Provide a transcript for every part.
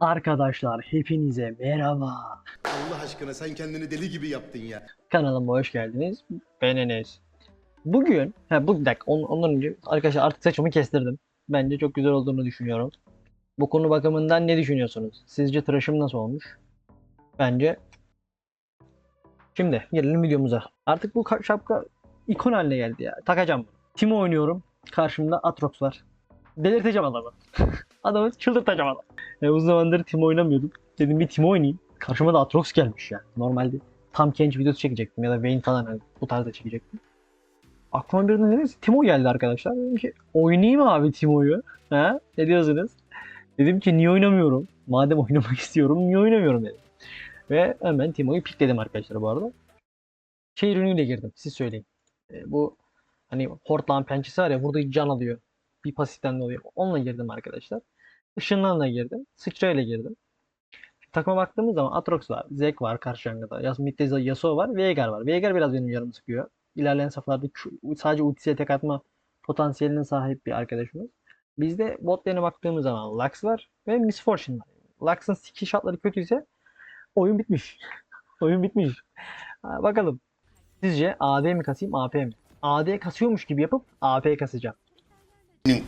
Arkadaşlar hepinize merhaba. Allah aşkına sen kendini deli gibi yaptın ya. Kanalıma hoş geldiniz. Ben Enes. Bugün, ha bu dakika on- ondan önce arkadaşlar artık saçımı kestirdim. Bence çok güzel olduğunu düşünüyorum. Bu konu bakımından ne düşünüyorsunuz? Sizce tıraşım nasıl olmuş? Bence Şimdi gelelim videomuza. Artık bu ka- şapka ikon haline geldi ya. Takacağım. Timo oynuyorum. Karşımda Atrox var. Delirteceğim adamı. adamı çıldırtacağım adam. E, uzun zamandır Timo oynamıyordum. Dedim bir Timo oynayayım. Karşıma da Atrox gelmiş ya. Normalde tam Kench videosu çekecektim ya da Vayne falan hani bu tarzda çekecektim. Aklıma birden neresi? Timo geldi arkadaşlar. Dedim ki oynayayım abi Timo'yu. Ha? Ne diyorsunuz? Dedim ki niye oynamıyorum? Madem oynamak istiyorum niye oynamıyorum dedim. Ve hemen Timo'yu pikledim arkadaşlar bu arada. Şey ürünüyle girdim. Siz söyleyin. E, bu hani Hortland pençesi var ya burada can alıyor. Bir pasiften dolayı. Onunla girdim arkadaşlar. Işınlanla girdim. Sıçrayla girdim. Takıma baktığımız zaman Atrox var, Zek var karşı jungle'da. Yas midde Yasuo var, Veigar var. Veigar biraz benim canımı sıkıyor. İlerleyen safhalarda Q- sadece ultisiyle tek atma potansiyeline sahip bir arkadaşımız. Bizde bot lane'e baktığımız zaman Lux var ve Miss Fortune var. Lux'ın skill shotları kötüyse oyun bitmiş. oyun bitmiş. Bakalım. Sizce AD mi kasayım AP mi? AD kasıyormuş gibi yapıp AP kasacağım.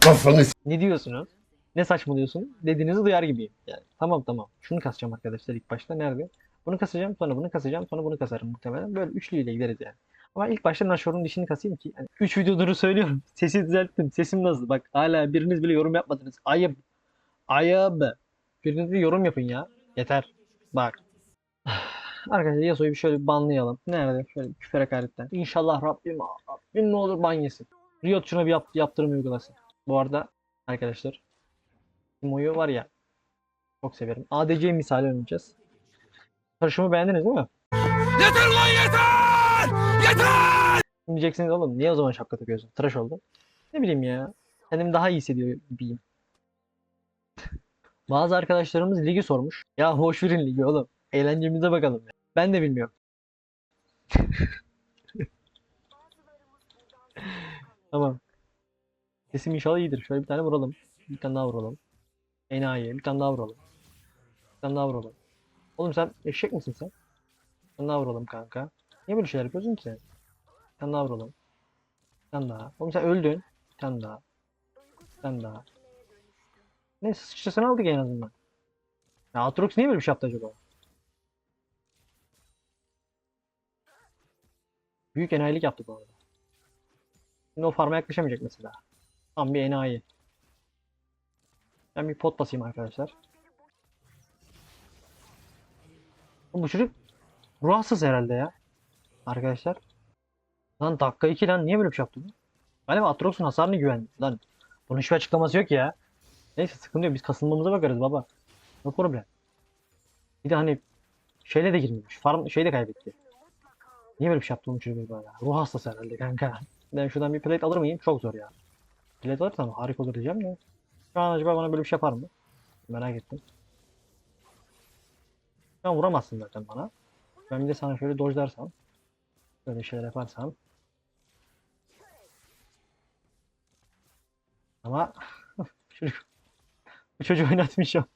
Kafanı Ne diyorsunuz? Ne saçmalıyorsun? Dediğinizi duyar gibiyim. Yani tamam tamam. Şunu kasacağım arkadaşlar ilk başta. Nerede? Bunu kasacağım, sonra bunu kasacağım, sonra bunu kasarım muhtemelen. Böyle üçlüyle gideriz yani. Ama ilk başta Nashor'un dişini kasayım ki. Yani üç videodur söylüyorum. Sesi düzelttim. Sesim nasıl? Bak hala biriniz bile yorum yapmadınız. Ayıp. Ayıp. Biriniz bir yorum yapın ya. Yeter. Bak. Arkadaşlar Yasuo'yu bir şöyle bir banlayalım. Nerede? Şöyle küfür hakaretten. İnşallah Rabbim, Rabbim ne olur ban yesin. Riot şuna bir yap, yaptırım uygulasın. Bu arada arkadaşlar Timo'yu var ya çok severim. ADC misali oynayacağız. Karışımı beğendiniz değil mi? Yeter ulan yeter! Yeter! Diyeceksiniz oğlum niye o zaman şapka takıyorsun? Tıraş oldun. Ne bileyim ya. Kendimi daha iyi hissediyor gibiyim. Bazı arkadaşlarımız ligi sormuş. Ya boş verin ligi oğlum. Eğlencemize bakalım ya. Ben de bilmiyorum. tamam. Sesim inşallah iyidir. Şöyle bir tane vuralım. Bir tane daha vuralım. Enayi. Bir tane daha vuralım. Bir tane daha vuralım. Oğlum sen eşek misin sen? Bir tane daha vuralım kanka. Niye böyle şeyler yapıyorsun ki sen? Bir tane daha vuralım. Bir tane daha. Oğlum sen öldün. Bir tane daha. Bir tane daha. Neyse sıçrasını aldık en azından. Ya Aatrox niye böyle bir şey yaptı acaba? Büyük enayilik yaptı bu arada. Şimdi o farma yaklaşamayacak mesela. Tam bir enayi. Ben bir pot basayım arkadaşlar. Bu çocuk ruhsuz herhalde ya. Arkadaşlar. Lan dakika 2 lan niye böyle bir şey yaptı bu? Galiba Atrox'un hasarını güvendi lan. Bunun hiçbir açıklaması yok ya. Neyse sıkıntı yok biz kasılmamıza bakarız baba. No problem. Bir de hani şeyle de girmemiş. Farm şeyle kaybetti. Niye böyle bir şey yaptı bu çocuk böyle? Ruh hastası herhalde kanka. Ben şuradan bir plate alır mıyım? Çok zor ya. Plate alırsam harika olur diyeceğim de. Şu an acaba bana böyle bir şey yapar mı? Merak ettim. Şu an vuramazsın zaten bana. Ben bir de sana şöyle dojlarsam. Böyle şeyler yaparsam. Ama çocuk bu çocuğu oynatmayacağım.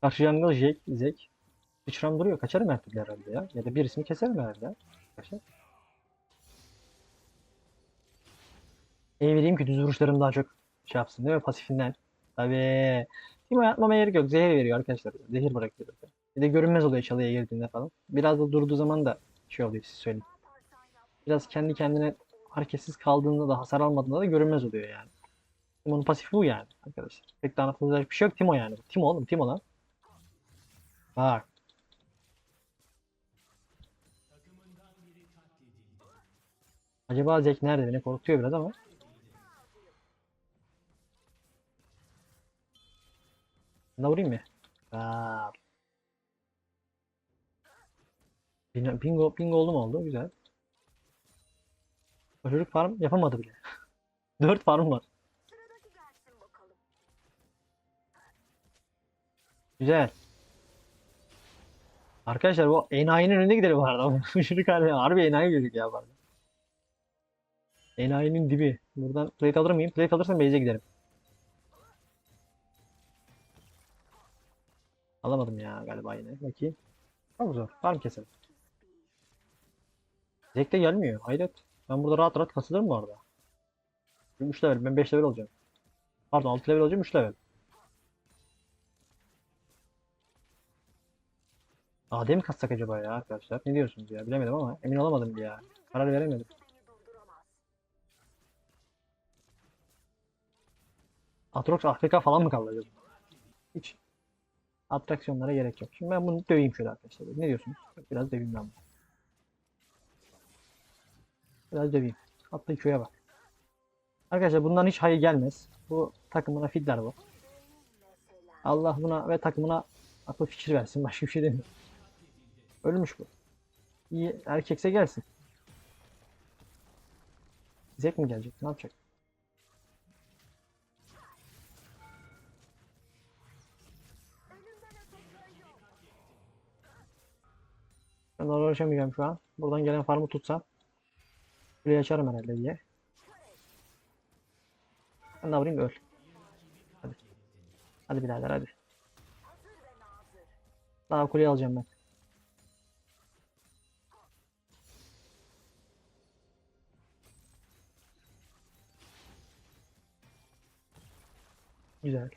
Karşı jungle Zek, Zek. Sıçram duruyor. Kaçarım her herhalde ya. Ya da birisini keserim herhalde. Arkadaşlar. İyi bileyim ki düz vuruşlarım daha çok şey yapsın değil mi? Pasifinden. Tabii. Timo yatmamaya gerek yok. Zehir veriyor arkadaşlar. Zehir bırakıyor. Bir de görünmez oluyor çalıya girdiğinde falan. Biraz da durduğu zaman da şey oluyor siz söyleyeyim. Biraz kendi kendine hareketsiz kaldığında da hasar almadığında da görünmez oluyor yani. Timo'nun pasifi bu yani arkadaşlar. Pek de anlatılacak bir şey yok. Timo yani. Timo oğlum Timo lan. Bak. Acaba Zek nerede? Beni korkutuyor biraz ama. Ne vurayım mı? Aa. Bin- Bingo, bingo oldu mu oldu? Güzel. O çocuk farm yapamadı bile. 4 farm var. Güzel. Arkadaşlar bu enayinin önüne gidelim bu arada. Bu çocuk harbi, enayi çocuk ya bu arada. Enayinin dibi. Buradan plate alır mıyım? Plate alırsam base'e giderim. Alamadım ya galiba yine. Bakayım. Çok zor. Var mı keselim? Zek de gelmiyor. Hayret. Ben burada rahat rahat kasılırım bu arada. 3 level. Ben 5 level olacağım. Pardon 6 level olacağım 3 level. AD mi kassak acaba ya arkadaşlar? Ne diyorsunuz ya? Bilemedim ama emin olamadım ya. Karar veremedim. Atrox Afrika falan mı kaldı acaba? Hiç atraksiyonlara gerek yok. Şimdi ben bunu döveyim şöyle arkadaşlar. Ne diyorsunuz? Biraz döveyim ben bunu. Biraz döveyim. Hatta köye bak. Arkadaşlar bundan hiç hayır gelmez. Bu takımına fidler bu. Allah buna ve takımına akıl fikir versin. Başka bir şey demiyorum. Ölmüş bu. İyi erkekse gelsin. Zek mi gelecek? Ne yapacak? Oraya uğraşamayacağım şu an. Buradan gelen farmı tutsam. Kuleyi açarım herhalde diye. Ben ne yapayım öl. Hadi. Hadi birader hadi. Daha kuleyi alacağım ben. Güzel.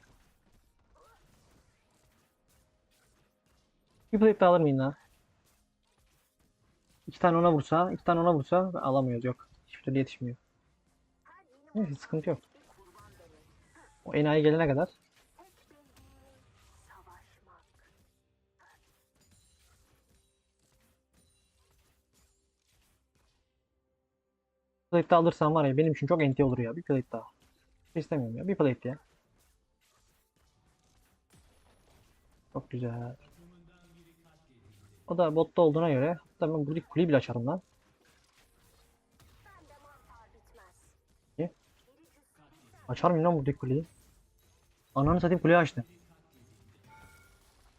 Bir plate daha alır mıyım daha? İki tane ona vursa, iki tane ona vursa alamıyoruz yok. Hiçbir türlü yetişmiyor. Neyse sıkıntı yok. O enayi gelene kadar. Plate alırsam var ya benim için çok enti olur ya. Bir plate daha. İstemiyorum ya. Bir plate ya. Çok güzel. O da botta olduğuna göre hatta ben buradaki kuleyi bile açarım lan. Niye? Açar mıyım lan buradaki kuleyi? Ananı satayım kuleyi açtım.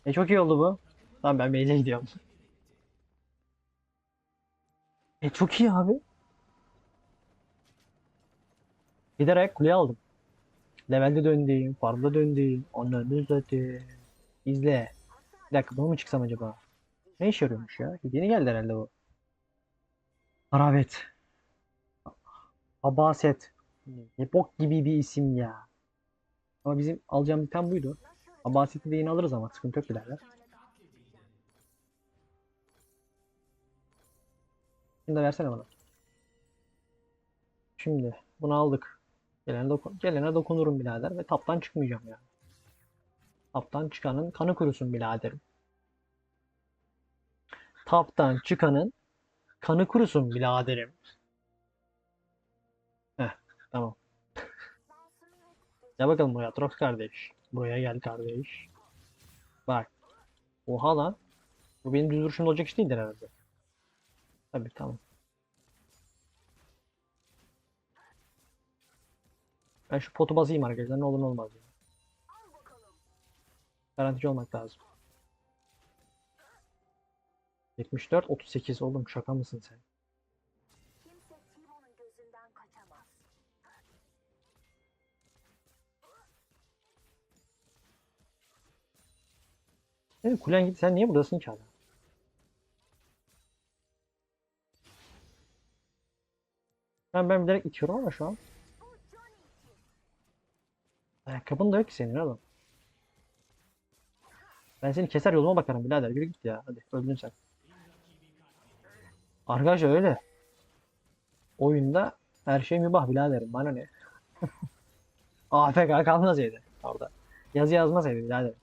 E çok iyi oldu bu. Tamam ben base'e gidiyorum. E çok iyi abi. Giderek kuleyi aldım. Levelde döndüğüm, farmda döndüğüm, onları satayım. İzle. Bir dakika bunu mu çıksam acaba? Ne işe yarıyormuş ya? Yeni geldi herhalde bu. Harabet. Abaset. Ne bok gibi bir isim ya. Ama bizim alacağımız item buydu. Abaset'i de yine alırız ama sıkıntı yok birader. Şimdi versene bana. Şimdi bunu aldık. Gelene, doku- gelene dokunurum birader ve taptan çıkmayacağım ya. Taptan çıkanın kanı kurusun biraderim. Taptan çıkanın kanı kurusun biraderim. Heh, tamam. Gel bakalım buraya Trox kardeş. Buraya gel kardeş. Bak. Oha lan. Bu benim düz duruşumda olacak iş değildir herhalde. Tabii tamam. Ben şu potu basayım arkadaşlar. Ne olur ne olmaz. ya. Garantici olmak lazım. 74 38 oğlum şaka mısın sen? Kimse Timo'nun gözünden kaçamaz. Senin kulen gitti sen niye buradasın ki hala? Ben ben bilerek itiyorum ama şu an. Ayakkabın da yok ki senin oğlum. Ben seni keser yoluma bakarım birader. Yürü git ya. Hadi öldün sen. Arkadaşlar öyle. Oyunda her şey mübah biraderim. Bana ne? AFK kalmasaydı orada. Yazı yazmasaydı biraderim.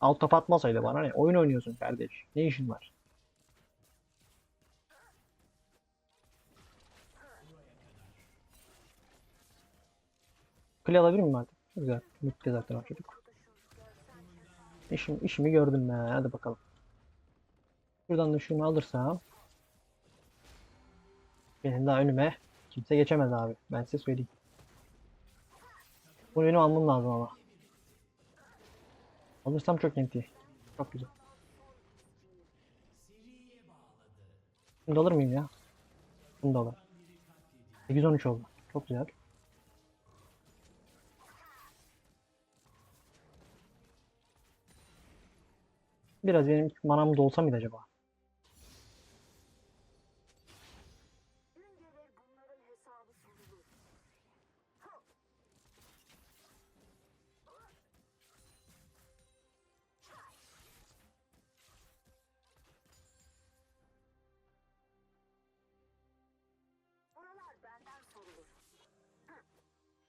Alt top atmasaydı bana ne? Oyun oynuyorsun kardeş. Ne işin var? Kule alabilir miyim artık? Güzel. Bitti zaten o çocuk. İşim, işimi gördüm ben. Hadi bakalım. Buradan da şunu alırsam. Benim daha önüme kimse geçemez abi. Ben size söyleyeyim. Bunu benim almam lazım ama. Alırsam çok enti. Çok güzel. Bunu da alır mıyım ya? Bunu da alır. 8-13 oldu. Çok güzel. Biraz benim manam dolsa mıydı acaba?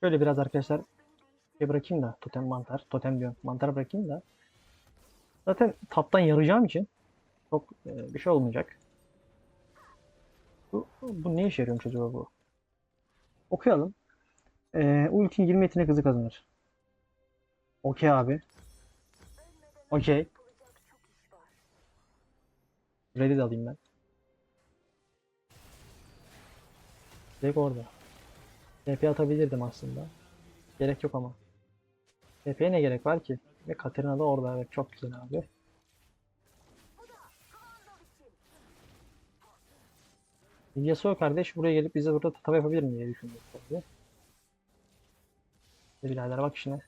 Şöyle biraz arkadaşlar şey bırakayım da totem mantar. Totem diyorum. Mantar bırakayım da. Zaten taptan yarayacağım için çok e, bir şey olmayacak. Bu, bu ne işe yarıyormuş acaba bu? Okuyalım. E, ultin 20 yetenek hızı kazanır. Okey abi. Okey. Ready de alayım ben. Direkt orada. TP atabilirdim aslında. Gerek yok ama. TP'ye ne gerek var ki? Ve Katarina da orada. Evet çok güzel abi. Yasuo kardeş buraya gelip bize burada tatava yapabilir mi diye düşündüm tabii. Birader bak işine.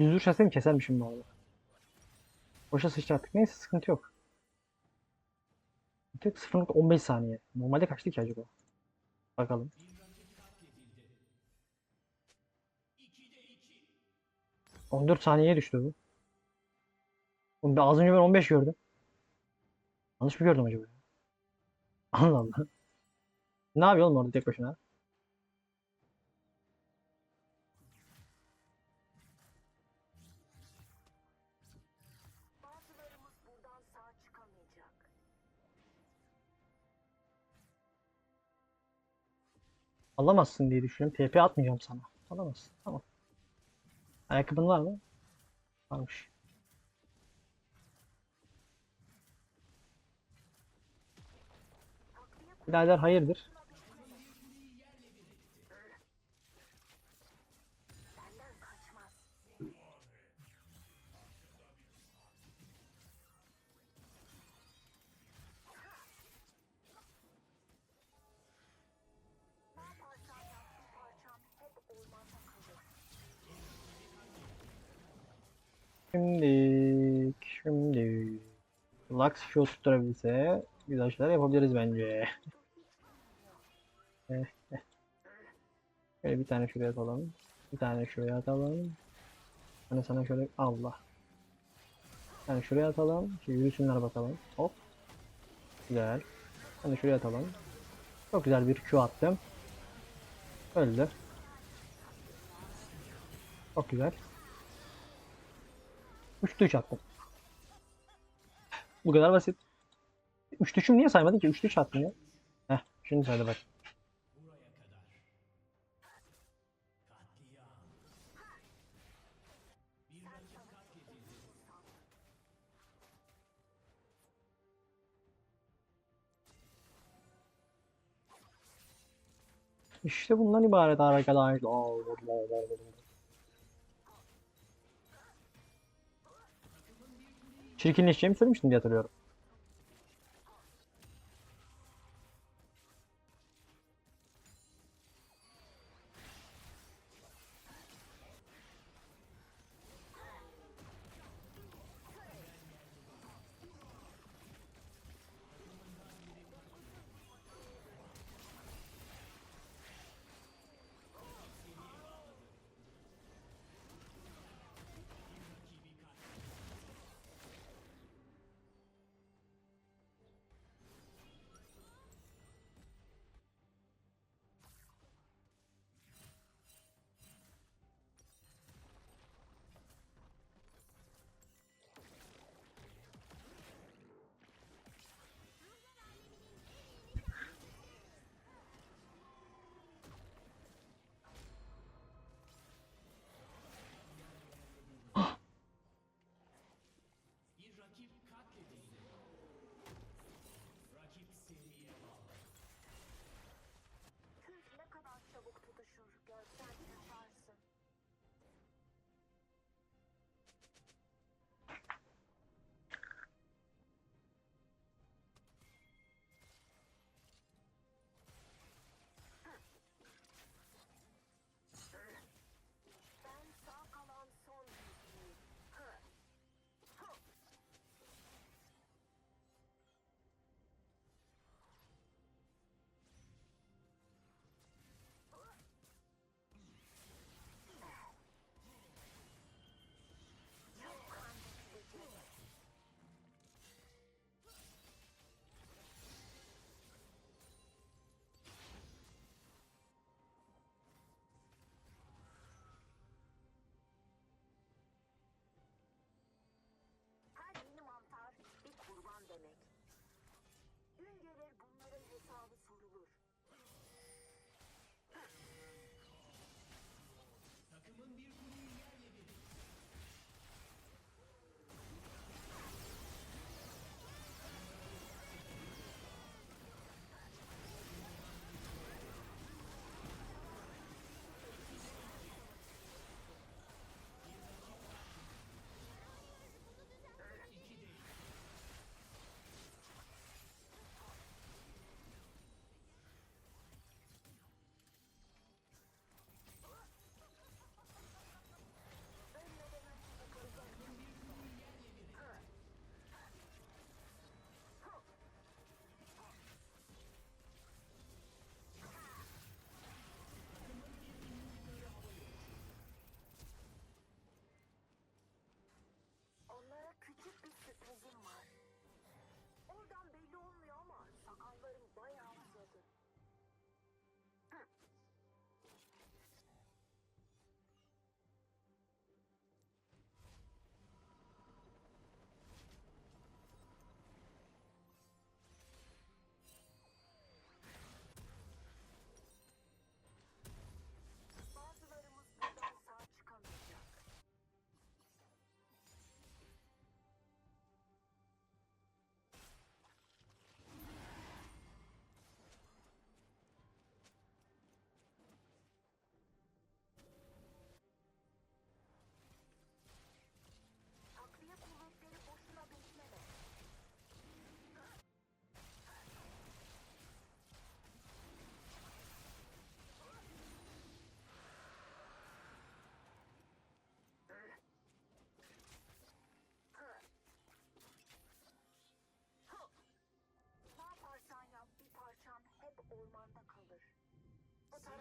Yüz düşersem kesermişim bu arada. Boşa sıçrattık. Neyse sıkıntı yok. Tek 0.15 saniye. Normalde kaçtı ki acaba? Bakalım. ...14 saniyeye düştü bu. Oğlum az önce ben 15 gördüm. Yanlış mı gördüm acaba? Allah Allah. Ne yapıyor oğlum orada tek başına? Alamazsın diye düşünüyorum. TP atmayacağım sana. Alamazsın. Tamam. Ayakkabın var mı? Varmış. Birader hayırdır? Şimdi, şimdi Lux şu tutturabilse güzel şeyler yapabiliriz bence. Şöyle bir tane şuraya atalım. Bir tane şuraya atalım. Hani sana şöyle Allah. Tane şuraya atalım. Şimdi yürüsünler bakalım. Hop. Güzel. Hani şuraya atalım. Çok güzel bir Q attım. Öldü. Çok güzel. 3'te 3 attım. Bu kadar basit. 3 düşüm niye saymadın ki? 3 düş attım ya. Heh, şimdi saydı bak. İşte bundan ibaret arkadaşlar. Çirkinleşeceğimi söylemiştim diye hatırlıyorum.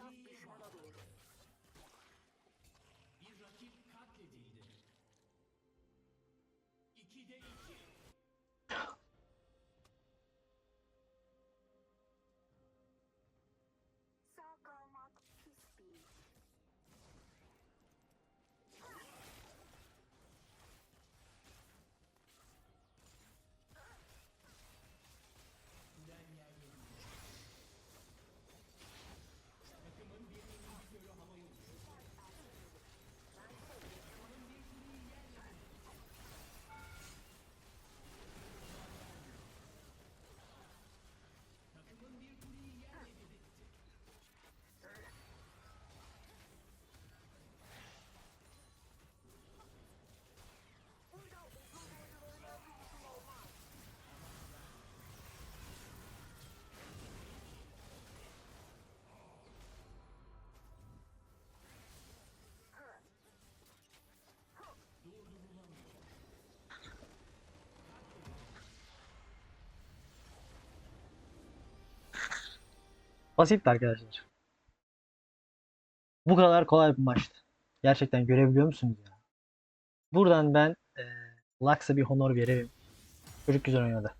Taraf düşmana doğru. Bir rakip katledildi. İkide iki. Basitti arkadaşlar. Bu kadar kolay bir maçtı. Gerçekten görebiliyor musunuz ya? Buradan ben eee Lux'a bir honor veririm. Çocuk güzel oynadı.